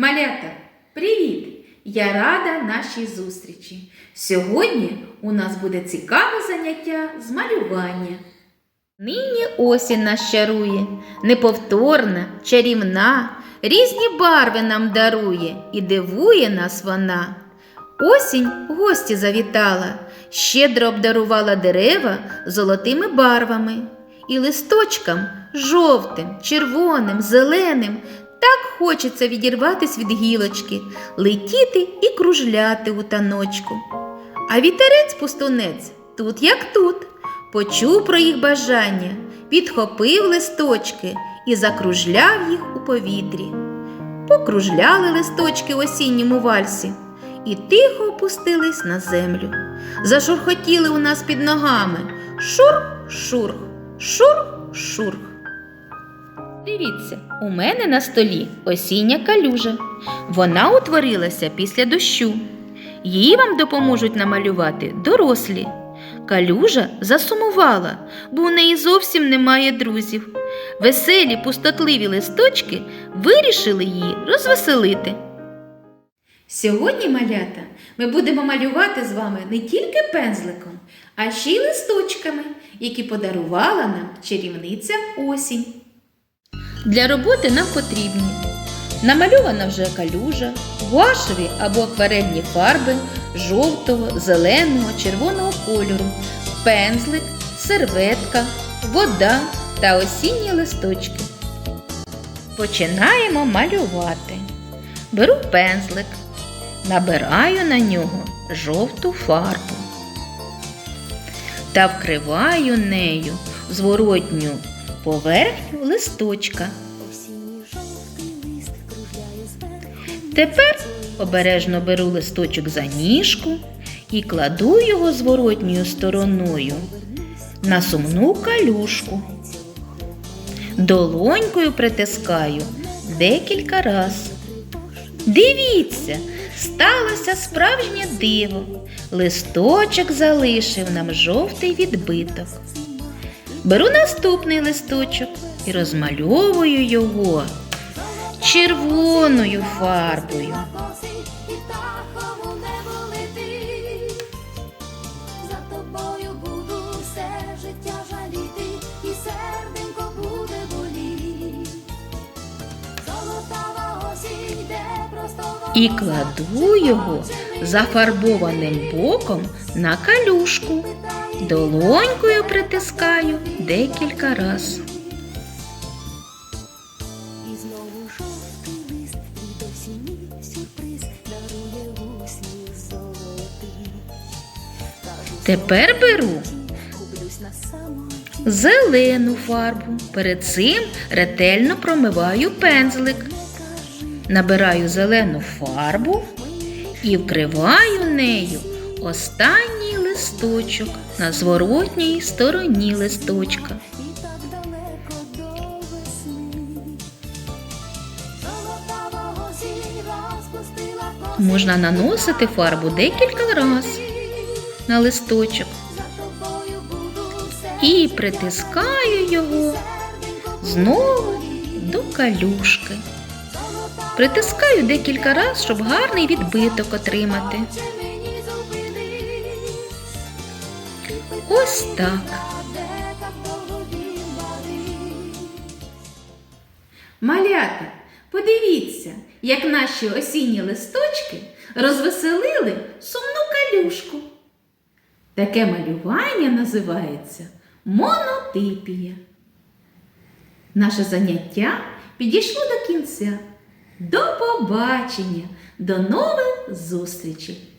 Малята, привіт! Я рада нашій зустрічі. Сьогодні у нас буде цікаве заняття з малювання. Нині осінь нас чарує, неповторна, чарівна, різні барви нам дарує і дивує нас вона. Осінь гості завітала, щедро обдарувала дерева золотими барвами і листочкам жовтим, червоним, зеленим. Так хочеться відірватись від гілочки, летіти і кружляти у таночку. А вітерець пустунець тут як тут, почув про їх бажання, підхопив листочки і закружляв їх у повітрі. Покружляли листочки в осінньому вальсі і тихо опустились на землю. Зашурхотіли у нас під ногами. Шурх-шурх, шурх-шурх. Дивіться, у мене на столі осіння калюжа. Вона утворилася після дощу. Її вам допоможуть намалювати дорослі. Калюжа засумувала, бо у неї зовсім немає друзів. Веселі пустотливі листочки вирішили її розвеселити. Сьогодні, малята, ми будемо малювати з вами не тільки пензликом, а ще й листочками, які подарувала нам чарівниця осінь. Для роботи нам потрібні намальована вже калюжа, гуашеві або акварельні фарби жовтого, зеленого, червоного кольору, пензлик, серветка, вода та осінні листочки. Починаємо малювати. Беру пензлик, набираю на нього жовту фарбу та вкриваю нею зворотню поверхню листочка. Тепер обережно беру листочок за ніжку і кладу його зворотньою стороною на сумну калюшку. Долонькою притискаю декілька раз. Дивіться, сталося справжнє диво. Листочок залишив нам жовтий відбиток. Беру наступний листочок і розмальовую його червоною фарбою. І кладу його зафарбованим боком на калюшку. Долонькою притискаю декілька раз. І знову жовтий лист від осінній сюрприз дарує усміх золотий. Тепер беру зелену фарбу. Перед цим ретельно промиваю пензлик. Набираю зелену фарбу і вкриваю нею останній листочок на зворотній стороні листочка. Можна наносити фарбу декілька разів на листочок і притискаю його знову до калюшки. Притискаю декілька разів, щоб гарний відбиток отримати. Ось так. Малята, подивіться, як наші осінні листочки розвеселили сумну калюшку. Таке малювання називається монотипія. Наше заняття підійшло до кінця. До побачення, до нових зустрічей!